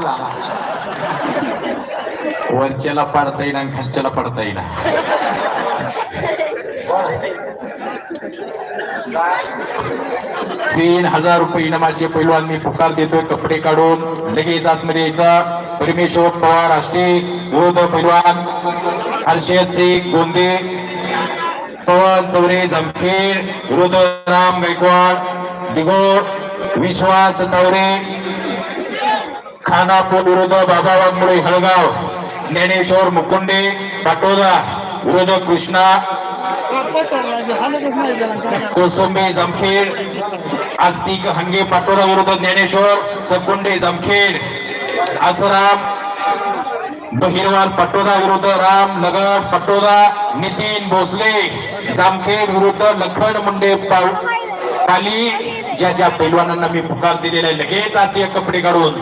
झाला वरच्याला पाडता येईना आणि खालच्याला पाडता येईना. तीन हजार रुपये इनामाचे पैलवान मी पुकार देतोय कपडे काढून. लगेच आतमध्ये यायचा. परमेश्वर पवार आष्टे विरोध पैलवान हर्षद शेख गोंदे पवन चौरे जमखेड विरोध राम गायकवाड दिगोड विश्वास तवरे खानापूर विरोध बाबा हळगाव ज्ञानेश्वर मुकुंडे पाटोदा विरोध कृष्णा कोसंबे जमखेड आस्तिक हंगे पाटोदा विरोध ज्ञानेश्वर सकुंडे जामखेड आसराम बहिरवाल पटोदा विरुद्ध राम नगर पटोदा नितीन भोसले जामखेड विरुद्ध लखन मुंडे पाव- पाली ज्या ज्या पैलवानांना मी पुकार दिलेला आहे लगेच आतीय कपडे काढून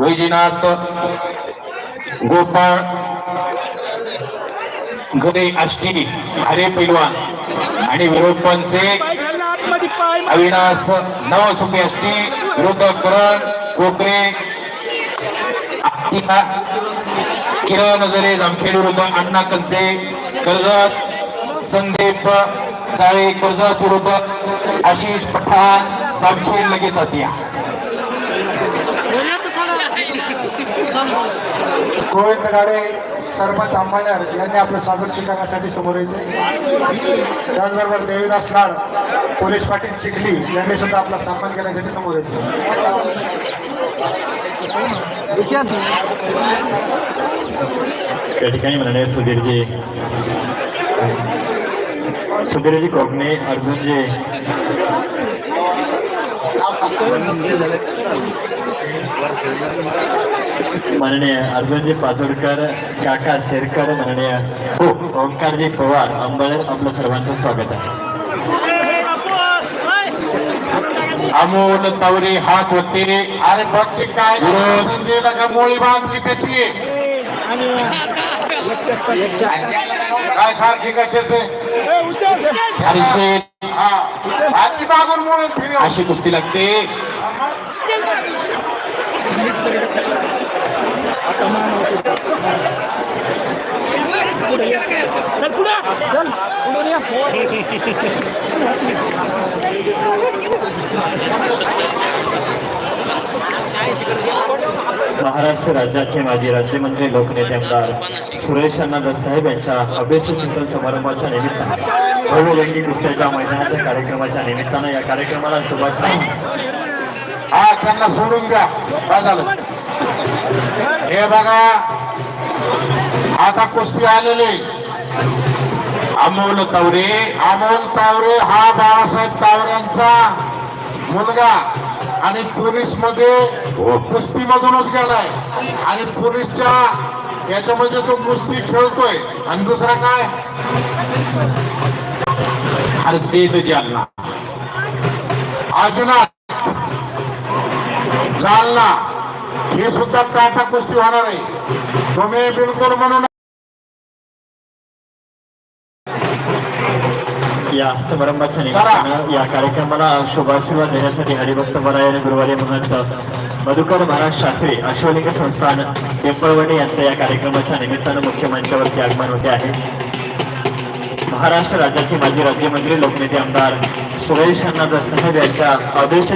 वैजनाथ गोपाळ गडे आष्टी हरे पैलवान आणि विरोध पंचे अविनाश नवसुपे आष्टी विरोध करण कोकरे किरण नजरे जामखेड विरुद्ध अण्णा कनसे कर्जत संदीप काळे कर्जत विरुद्ध आशिष पठाण जामखेड लगेच आत्या गोविंद गाडे सरपंच अंबाळनेर यांनी आपलं स्वागत स्वीकारण्यासाठी समोर यायचे. त्याचबरोबर देवीदास लाड पोलीस पाटील चिखली यांनी सुद्धा आपला सन्मान करण्यासाठी समोर यायचे. या ठिकाणी म्हणणे सुधीरजी सुधीरजी कोकणे अर्जुनजी माननीय अर्जुनजी पाचोडकर काका शेरकर माननीय हो ओंकारजी पवार अंबळनेर आपलं सर्वांचं स्वागत आहे. अमोल तावरे हात होते अरे बघते काय मोळी बांधली त्याची? काय सारखी कशाचे? अशी कुस्ती लागते. महाराष्ट्र राज्याचे माजी राज्यमंत्री लोकनेते आमदार सुरेश अण्णा साहेब यांच्या अभ्यस्त चिंतन समारंभाच्या निमित्तानं भव्य रंगी कुस्त्याच्या मैदानाच्या कार्यक्रमाच्या निमित्तानं या कार्यक्रमाला शुभाश हा त्यांना सोडून द्या. हे बघा. आता कुस्ती आलेली अमोल तावरे अमोल तावरे हा बाळासाहेब तावरेंचा मुलगा. आणि पोलीसमध्ये कुस्ती मधूनच गेलाय. आणि पोलीसच्या याच्यामध्ये तो कुस्ती खेळतोय. आणि दुसरा काय? हर्षद जालना. अजून जालना. हे सुद्धा काटा कुस्ती होणार आहे. तुम्ही बिलकुल म्हणून या समारंभाच्या निमित्तानं या कार्यक्रमाला शुभाशीर्वाद देण्यासाठी हरिभक्त मरायण गुरुवारी महंत मधुकर महाराज शास्त्री अश्वलिंग संस्थान पिंपळवणे यांचं या कार्यक्रमाच्या निमित्तानं मुख्य मंचावरती आगमन होते आहे. महाराष्ट्र राज्याचे माजी राज्यमंत्री लोकनेते आमदार सुरेश अण्णा साहेब यांच्या अभिष्ट